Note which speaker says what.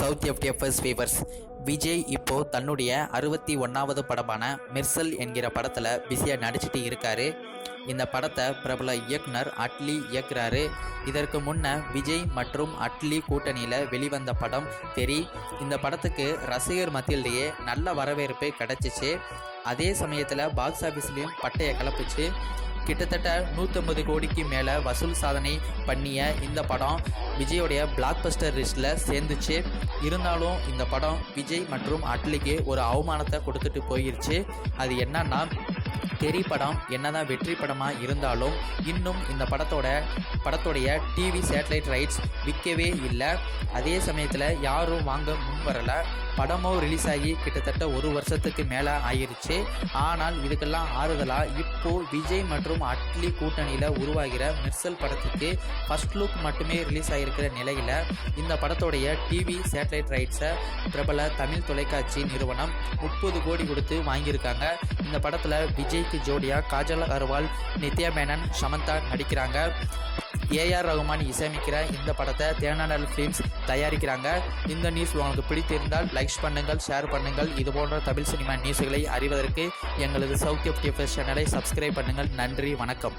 Speaker 1: South FDFS viewers. Vijay இப்போ தன்னுடைய அறுபத்தி ஒன்றாவது படமான மிர்சல் என்கிற படத்தில் பிஸியாக நடிச்சிட்டு இருக்காரு. இந்த படத்தை பிரபல இயக்குனர் அட்லி இயக்குறாரு. இதற்கு முன்ன விஜய் மற்றும் அட்லி கூட்டணியில் வெளிவந்த படம் தெரி. இந்த படத்துக்கு ரசிகர் மத்தியிலேயே நல்ல வரவேற்பு கிடைச்சிச்சு. அதே சமயத்தில் பாக்ஸ் ஆஃபீஸ்லேயும் பட்டையை கிளப்பிச்சு கிட்டத்தட்ட நூற்றம்பது கோடிக்கு மேலே வசூல் சாதனை பண்ணிய இந்த படம் விஜயோடைய பிளாக் பஸ்டர் லிஸ்ட்டில் சேர்ந்துச்சு. இருந்தாலும் இந்த படம் விஜய் மற்றும் அட்லிக்கு ஒரு அவமானத்தை கொடுத்துட்டு போயிருச்சு. அது என்னன்னா தெரி படம் என்னதான் வெற்றி படமாக இருந்தாலும் இன்னும் இந்த படத்தோட படத்தோடைய டிவி சேட்டலைட் ரைட்ஸ் விற்கவே இல்லை. அதே சமயத்தில் யாரும் வாங்க முன் வரலை படமும் ரிலீஸ் ஆகி கிட்டத்தட்ட ஒரு வருஷத்துக்கு மேலே ஆயிருச்சு. ஆனால் இதுக்கெல்லாம் ஆறுதலாக இப்போ விஜய் மற்றும் அட்லி கூட்டணியில் உருவாகிற மிர்சல் படத்துக்கு ஃபர்ஸ்ட் லுக் மட்டுமே ரிலீஸ் ஆகிருக்கிற நிலையில் இந்த படத்தோடைய டிவி சேட்டலைட் ரைட்ஸை பிரபல தமிழ் தொலைக்காட்சி நிறுவனம் முப்பது கோடி கொடுத்து வாங்கியிருக்காங்க. இந்த படத்தில் விஜய்க்கு ஜோடியாக காஜல் அகர்வால் நித்யா மேனன் சமந்தா நடிக்கிறாங்க. ஏஆர் ரகுமான் இசையமைக்கிற இந்த படத்தை தேனாடல் ஃபிலிம்ஸ் தயாரிக்கிறாங்க. இந்த நியூஸ் உங்களுக்கு பிடித்திருந்தால் லைக்ஸ் பண்ணுங்கள் ஷேர் பண்ணுங்கள். இது போன்ற தமிழ் சினிமா நியூஸ்களை அறிவதற்கு எங்களது சவுத் டிஎஃப்எஸ் சேனலை சப்ஸ்கிரைப் பண்ணுங்கள். நன்றி வணக்கம்.